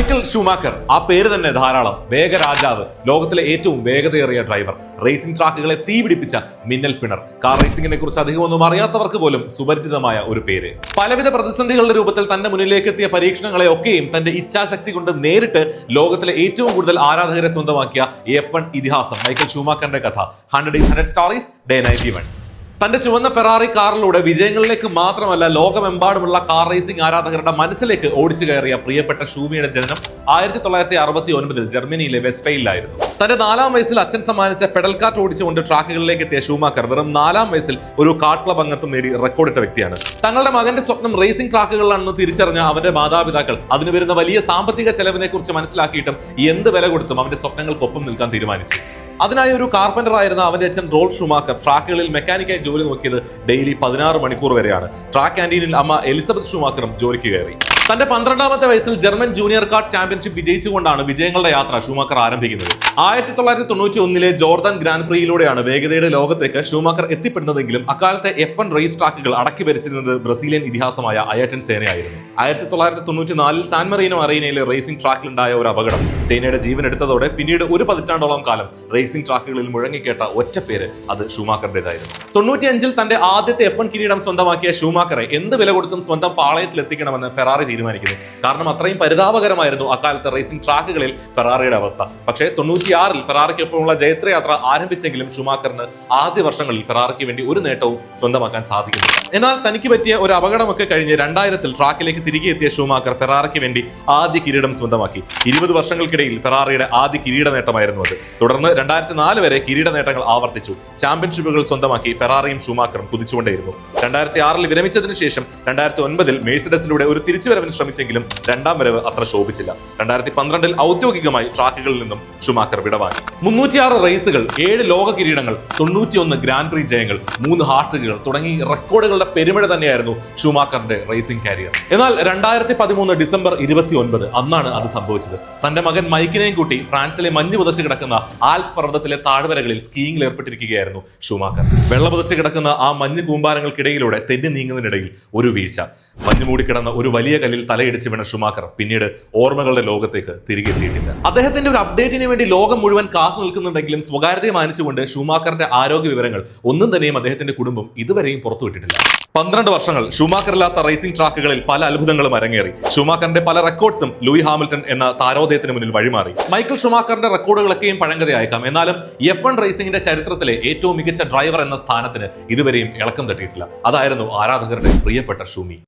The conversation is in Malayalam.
മൈക്കൽ ഷൂമാക്കർ ആ പേര് തന്നെ ധാരാളം. വേഗരാജാവ് ലോകത്തിലെ ഏറ്റവും വേഗതയേറിയ ഡ്രൈവർ. റേസിംഗ് ട്രാക്കുകളെ തീപിടിപ്പിച്ച മിന്നൽ പിണർ. കാർ റേസിംഗിനെ കുറിച്ച് അധികമൊന്നും അറിയാത്തവർക്ക് പോലും സുപരിചിതമായ ഒരു പേര്. പലവിധ പ്രതിസന്ധികളുടെ രൂപത്തിൽ തന്റെ മുന്നിലേക്ക് എത്തിയ പരീക്ഷണങ്ങളെ ഒക്കെയും തന്റെ ഇച്ഛാശക്തി കൊണ്ട് നേരിട്ട് ലോകത്തിലെ ഏറ്റവും കൂടുതൽ ആരാധകരെ സ്വന്തമാക്കിയ എഫ് വൺ ഇതിഹാസം മൈക്കൽ ഷൂമാക്കറിന്റെ കഥ. Hundred is hundred stories day ninety one. തന്റെ ചുവന്ന ഫെറാറി കാറിലൂടെ വിജയങ്ങളിലേക്ക് മാത്രമല്ല ലോകമെമ്പാടുമുള്ള കാർ റേസിംഗ് ആരാധകരുടെ മനസ്സിലേക്ക് ഓടിച്ചു കയറിയ പ്രിയപ്പെട്ട ഷൂമിയുടെ ജനനം ആയിരത്തി തൊള്ളായിരത്തി അറുപത്തി ഒൻപതിൽ ജർമ്മനിയിലെ വെസ്ഫയിലായിരുന്നു തന്റെ നാലാം വയസ്സിൽ അച്ഛൻ സമ്മാനിച്ച പെഡൽ കാറ്റ് ഓടിച്ചുകൊണ്ട് ട്രാക്കുകളിലേക്ക് എത്തിയ ഷൂമാക്കർ വെറും നാലാം വയസ്സിൽ ഒരു കാട്ട് ക്ലബ് അംഗത്വം നേടി റെക്കോർഡിട്ട വ്യക്തിയാണ്. തങ്ങളുടെ മകന്റെ സ്വപ്നം റേസിംഗ് ട്രാക്കുകളിലാണെന്ന് തിരിച്ചറിഞ്ഞ അവന്റെ മാതാപിതാക്കൾ അതിന് വരുന്ന വലിയ സാമ്പത്തിക ചെലവിനെ കുറിച്ച് മനസ്സിലാക്കിയിട്ടും എന്ത് വില കൊടുത്തും അവന്റെ സ്വപ്നങ്ങൾക്കൊപ്പം നിൽക്കാൻ തീരുമാനിച്ചു. അതിനായി ഒരു കാർപ്പന്റർ ആയിരുന്ന അവന്റെ അച്ഛൻ റോൾ ഷുമാക്കർ ട്രാക്കുകളിൽ മെക്കാനിക്കായി ജോലി നോക്കിയത് ഡെയിലി പതിനാറ് മണിക്കൂർ വരെയാണ്. ട്രാക്ക് ക്യാന്റീനിൽ അമ്മ എലിസബത്ത് ഷുമാക്കറും ജോലിക്ക് കയറി. തന്റെ പന്ത്രണ്ടാമത്തെ വയസ്സിൽ ജർമ്മൻ ജൂനിയർ കാർഡ് ചാമ്പ്യൻഷിപ്പ് വിജയിച്ചുകൊണ്ടാണ് വിജയങ്ങളുടെ യാത്ര ഷൂമാക്കർ ആരംഭിക്കുന്നത്. ആയിരത്തി തൊള്ളായിരത്തി തൊണ്ണൂറ്റി ഒന്നിലെ ജോർദാൻ ഗ്രാൻഡ് പ്രീയിലൂടെയാണ് വേഗതയുടെ ലോകത്തേക്ക് ഷൂമാക്കർ എത്തിപ്പെടുന്നതെങ്കിലും അക്കാലത്തെ എഫ് വൺ റേസ് ട്രാക്കുകൾ അടക്കി ഭരിച്ചിരുന്നത് ബ്രസീലിയൻ ഇതിഹാസമായ അയറ്റൻ സേനയായിരുന്നു. ആയിരത്തി തൊള്ളായിരത്തി തൊണ്ണൂറ്റി നാലിൽ സാൻ മറീനോ അറീനയിലെ റേസിംഗ് ട്രാക്കിലുണ്ടായ ഒരു അപകടം. സേനയുടെ ജീവൻ എടുത്തതോടെ പിന്നീട് ഒരു പതിറ്റാണ്ടോളം കാലം റേസിംഗ് ട്രാക്കുകളിൽ മുഴങ്ങിക്കേട്ട ഒറ്റ പേര് അത് ഷൂമാക്കറുടേതായിരുന്നു തൊണ്ണൂറ്റിയഞ്ചിൽ തന്റെ ആദ്യത്തെ എഫ് വൺ കിരീടം സ്വന്തമാക്കിയ ഷൂമാക്കറെ എന്ത് വില കൊടുത്തും സ്വന്തം പാളയത്തിലെത്തിക്കണമെന്ന് ഫെറാറി തീരുമാനിക്കുന്നു കാരണം അത്രയും പരിതാപകരമായിരുന്നു അക്കാലത്തെ റേസിംഗ് ട്രാക്കുകളിൽ ഫെറാറിയുടെ അവസ്ഥ. പക്ഷേ തൊണ്ണൂറ്റിയാറിൽ ഫെറാറിക്കൊപ്പമുള്ള ജയത്രയാത്ര ആരംഭിച്ചെങ്കിലും ഷുമാക്കറിന് ആദ്യ വർഷങ്ങളിൽ ഫെറാറിക്ക് വേണ്ടി ഒരു നേട്ടവും സ്വന്തമാക്കാൻ സാധിക്കുന്നില്ല. എന്നാൽ തനിക്ക് പറ്റിയ ഒരു അപകടമൊക്കെ കഴിഞ്ഞ് രണ്ടായിരത്തിൽ ട്രാക്കിലേക്ക് തിരികെ എത്തിയ ഷൂമാക്കർ ഫെറാറിക്ക് വേണ്ടി ആദ്യ കിരീടം സ്വന്തമാക്കി. ഇരുപത് വർഷങ്ങൾക്കിടയിൽ ഫെറാറിയുടെ ആദ്യ കിരീട നേട്ടമായിരുന്നു അത്. തുടർന്ന് രണ്ടായിരത്തി നാല് വരെ കിരീട നേട്ടങ്ങൾ ആവർത്തിച്ചു. ചാമ്പ്യൻഷിപ്പുകൾ സ്വന്തമാക്കി ഫെറാറിയും ഷുമാക്കറും കുതിച്ചുകൊണ്ടേയിരുന്നു. രണ്ടായിരത്തി ആറിൽ വിരമിച്ചതിന് ശേഷം രണ്ടായിരത്തി ഒൻപതിൽ മേഴ്സിഡസിലൂടെ ഒരു തിരിച്ചുവരവിന് ശ്രമിച്ചെങ്കിലും രണ്ടാം വരവ് അത്ര ശോഭിച്ചില്ല. രണ്ടായിരത്തി പന്ത്രണ്ടിൽ ഔദ്യോഗികമായി ട്രാക്കുകളിൽ നിന്നും ഷുമാക്കർ വിടവാങ്ങി. മുന്നൂറ്റിയാറ് റേസുകൾ ഏഴ് ലോക കിരീടങ്ങൾ തൊണ്ണൂറ്റിയൊന്ന് ഗ്രാൻഡ് പ്രീ ജയങ്ങൾ മൂന്ന് ഹാർട്ടുകൾ തുടങ്ങി റെക്കോർഡുകളുടെ പെരുമഴ തന്നെയായിരുന്നു ഷൂമാക്കറിന്റെ റേസിംഗ് കാരിയർ. എന്നാൽ രണ്ടായിരത്തി പതിമൂന്ന് ഡിസംബർ ഇരുപത്തി ഒൻപത് അന്നാണ് അത് സംഭവിച്ചത്. തന്റെ മകൻ മൈക്കിനെയും കൂട്ടി ഫ്രാൻസിലെ മഞ്ഞ് പുതച്ച് കിടക്കുന്ന ആൽഫ് പർവതത്തിലെ താഴ്വരകളിൽ സ്കീയിങ്ങിൽ ഏർപ്പെട്ടിരിക്കുകയായിരുന്നു ഷുമാക്കർ. വെള്ള പുതച്ച് കിടക്കുന്ന ആ മഞ്ഞ് കൂമ്പാരങ്ങൾക്കിടയിലൂടെ തെന്നി നീങ്ങുന്നതിനിടയിൽ ഒരു വീഴ്ച. മഞ്ഞ് മൂടിക്കിടന്ന ഒരു വലിയ കല്ലിൽ തലയിടിച്ച് വീണ ഷുമാക്കർ പിന്നീട് ഓർമ്മകളുടെ ലോകത്തേക്ക് തിരികെ എത്തിയിട്ടില്ല. അദ്ദേഹത്തിന്റെ ഒരു അപ്ഡേറ്റിന് വേണ്ടി ലോകം മുഴുവൻ കാത്തു നിൽക്കുന്നുണ്ടെങ്കിലും സ്വകാര്യതയെ മാനിച്ചുകൊണ്ട് ഷുമാക്കറിന്റെ ആരോഗ്യ വിവരങ്ങൾ ഒന്നും തന്നെയും അദ്ദേഹത്തിന്റെ കുടുംബം ഇതുവരെയും പുറത്തുവിട്ടിട്ടില്ല. പന്ത്രണ്ട് വർഷങ്ങൾ ഷുമാക്കറില്ലാത്ത റേസിംഗ് ട്രാക്കുകളിൽ പല അത്ഭുതങ്ങളും അരങ്ങേറി. ഷുമാക്കറിന്റെ പല റെക്കോർഡ്സും ലൂയി ഹാമിൽട്ടൺ എന്ന താരോദയത്തിന് മുന്നിൽ വഴിമാറി. മൈക്കിൾ ഷുമാക്കറിന്റെ റെക്കോർഡുകളൊക്കെയും പഴങ്കതയായേക്കാം എന്നാലും എഫ് വൺ റേസിംഗിന്റെ ചരിത്രത്തിലെ ഏറ്റവും മികച്ച ഡ്രൈവർ എന്ന സ്ഥാനത്തിന് ഇതുവരെയും ഇളക്കം തട്ടിയിട്ടില്ല. അതായിരുന്നു ആരാധകരുടെ പ്രിയപ്പെട്ട ഷൂമി.